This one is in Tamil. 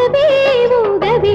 உதவே உதவே